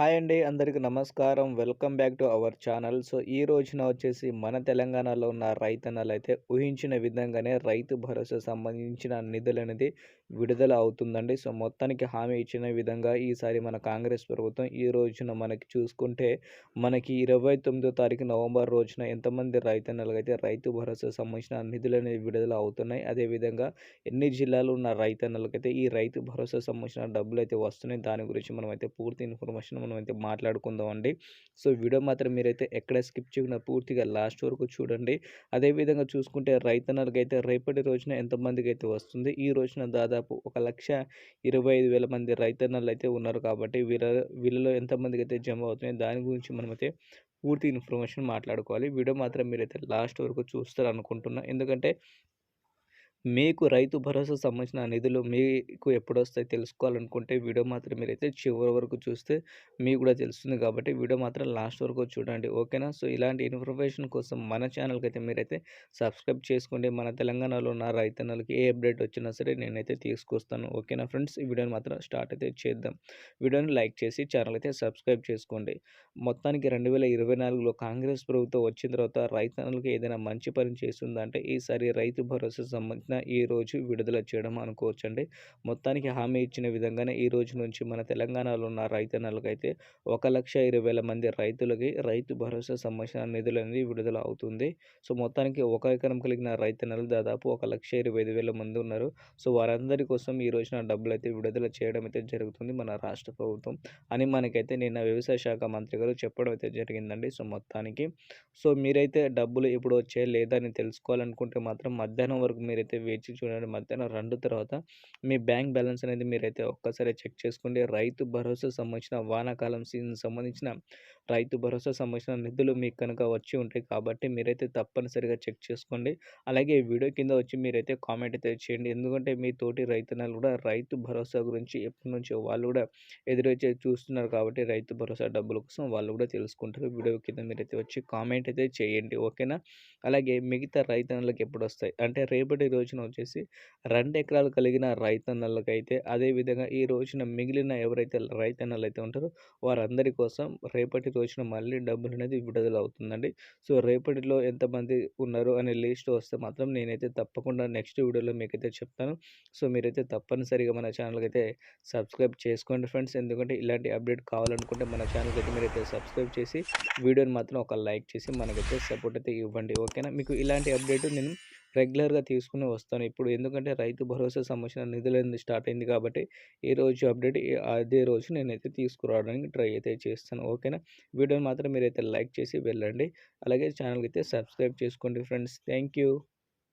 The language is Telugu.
హాయ్ అండి అందరికీ నమస్కారం. Welcome back to our channel. So ఈ రోజున వచ్చేసి మన తెలంగాణలో ఉన్న రైతన్నలు అయితే ఊహించిన విధంగానే రైతు భరోసా సంబంధించిన నిధులు అనేది విడుదల అవుతుందండి. సో మొత్తానికి హామీ ఇచ్చిన విధంగా ఈసారి మన కాంగ్రెస్ ప్రభుత్వం ఈ రోజున మనకి చూసుకుంటే మనకి ఇరవై తొమ్మిదో తారీఖు నవంబర్ రోజున ఎంతమంది రైతన్నలకు అయితే రైతు భరోసా సంబంధించిన నిధులు అనేవి విడుదల అవుతున్నాయి. అదేవిధంగా ఎన్ని జిల్లాలు ఉన్న రైతన్నలకైతే ఈ రైతు భరోసా సంబంధించిన డబ్బులు అయితే వస్తున్నాయి దాని గురించి మనం అయితే పూర్తి ఇన్ఫర్మేషన్ మనం అయితే మాట్లాడుకుందాం అండి సో వీడియో మాత్రం మీరైతే ఎక్కడ స్కిప్ చేయకుండా పూర్తిగా లాస్ట్ వరకు చూడండి. అదేవిధంగా చూసుకుంటే రైతన్నలకు అయితే రేపటి రోజున ఎంతమందికి అయితే వస్తుంది? ఈ రోజున దాదాపు ఒక లక్ష ఇరవై ఐదు వేల మంది రైతన్నలు అయితే ఉన్నారు కాబట్టి వీళ్ళ వీళ్ళలో ఎంతమందికి అయితే జమ అవుతున్నాయి దాని గురించి మనమైతే పూర్తి ఇన్ఫర్మేషన్ మాట్లాడుకోవాలి. వీడియో మాత్రం మీరైతే లాస్ట్ వరకు చూస్తారు అనుకుంటున్నా ఎందుకంటే మీకు రైతు భరోసా సంబంధించిన నిధులు మీకు ఎప్పుడు వస్తాయి తెలుసుకోవాలనుకుంటే వీడియో మాత్రం మీరైతే చివరి వరకు చూస్తే మీకు కూడా తెలుస్తుంది కాబట్టి వీడియో మాత్రం లాస్ట్ వరకు చూడండి. ఓకేనా? సో ఇలాంటి ఇన్ఫర్మేషన్ కోసం మన ఛానల్కి అయితే మీరైతే సబ్స్క్రైబ్ చేసుకోండి. మన తెలంగాణలో ఉన్న రైతన్నలకి ఏ అప్డేట్ వచ్చినా సరే నేనైతే తీసుకొస్తాను. ఓకేనా ఫ్రెండ్స్? ఈ వీడియోని మాత్రం స్టార్ట్ అయితే చేద్దాం. వీడియోని లైక్ చేసి ఛానల్ అయితే సబ్స్క్రైబ్ చేసుకోండి. మొత్తానికి రెండు వేల ఇరవై నాలుగులో కాంగ్రెస్ ప్రభుత్వం వచ్చిన తర్వాత రైతన్నలకు ఏదైనా మంచి పని చేస్తుందంటే ఈసారి రైతు భరోసా సంబంధించి ఈ రోజు విడుదల చేయడం అనుకోవచ్చండి. మొత్తానికి హామీ ఇచ్చిన విధంగానే ఈ రోజు నుంచి మన తెలంగాణలో ఉన్న రైతన్నలకైతే ఒక లక్ష ఇరవై వేల మంది రైతులకి రైతు భరోసా సంబంధించిన నిధులు అనేది విడుదల అవుతుంది. సో మొత్తానికి ఒక ఎకరం కలిగిన రైతన్నలు దాదాపు ఒక లక్ష ఇరవై ఐదు వేల మంది ఉన్నారు. సో వారందరి కోసం ఈ రోజున డబ్బులు అయితే విడుదల చేయడం అయితే జరుగుతుంది మన రాష్ట్ర ప్రభుత్వం. అని మనకైతే నిన్న వ్యవసాయ శాఖ మంత్రి గారు చెప్పడం అయితే జరిగిందండి. సో మొత్తానికి సో మీరైతే డబ్బులు ఇప్పుడు వచ్చాయి లేదా అని తెలుసుకోవాలనుకుంటే మాత్రం మధ్యాహ్నం వరకు మీరైతే వేచి చూడండి మధ్యాహ్నం రెండు తర్వాత మీ బ్యాంక్ బ్యాలెన్స్ అనేది మీరైతే ఒక్కసారి చెక్ చేసుకోండి. రైతు భరోసా సంబంధించిన వానాకాలం సీజన్ సంబంధించిన రైతు భరోసా సంబంధించిన నిధులు మీకు కనుక వచ్చి ఉంటాయి కాబట్టి మీరైతే తప్పనిసరిగా చెక్ చేసుకోండి. అలాగే వీడియో కింద వచ్చి మీరైతే కామెంట్ అయితే చేయండి. ఎందుకంటే మీ తోటి రైతన్నలు కూడా రైతు భరోసా గురించి ఎప్పటి నుంచో వాళ్ళు కూడా ఎదురొచ్చే చూస్తున్నారు కాబట్టి రైతు భరోసా డబ్బుల కోసం వాళ్ళు కూడా తెలుసుకుంటారు. వీడియో కింద మీరైతే వచ్చి కామెంట్ అయితే చేయండి. ఓకేనా? అలాగే మిగతా రైతన్నలకు ఎప్పుడు వస్తాయి అంటే రేపటి రోజున వచ్చేసి రెండు ఎకరాలు కలిగిన రైతన్నలకైతే అదేవిధంగా ఈ రోజున మిగిలిన ఎవరైతే రైతన్నలు అయితే ఉంటారో వారందరి కోసం రేపటి రోజున మళ్ళీ డబ్బులు అనేది విడుదల అవుతుందండి సో రేపటిలో ఎంతమంది ఉన్నారు అనే లిస్ట్ వస్తే మాత్రం నేనైతే తప్పకుండా నెక్స్ట్ వీడియోలో మీకైతే చెప్తాను. సో మీరైతే తప్పనిసరిగా మన ఛానల్కి అయితే సబ్స్క్రైబ్ చేసుకోండి ఫ్రెండ్స్. ఎందుకంటే ఇలాంటి అప్డేట్ కావాలనుకుంటే మన ఛానల్కి అయితే మీరైతే సబ్స్క్రైబ్ చేసి వీడియోని మాత్రం ఒక లైక్ చేసి మనకైతే సపోర్ట్ అయితే ఇవ్వండి. ఓకేనా? మీకు ఇలాంటి అప్డేట్ నేను రెగ్యులర్గా తీసుకుని వస్తాను. ఇప్పుడు ఎందుకంటే రైతు భరోసా సంబంధించిన నిధులు స్టార్ట్ అయింది కాబట్టి ఈ రోజు అప్డేట్ అదే రోజు నేనైతే తీసుకురావడానికి ట్రై అయితే చేస్తాను. ఓకేనా? వీడియోని మాత్రం మీరైతే లైక్ చేసి వెళ్ళండి. అలాగే ఛానల్కి అయితే సబ్స్క్రైబ్ చేసుకోండి ఫ్రెండ్స్. Thank you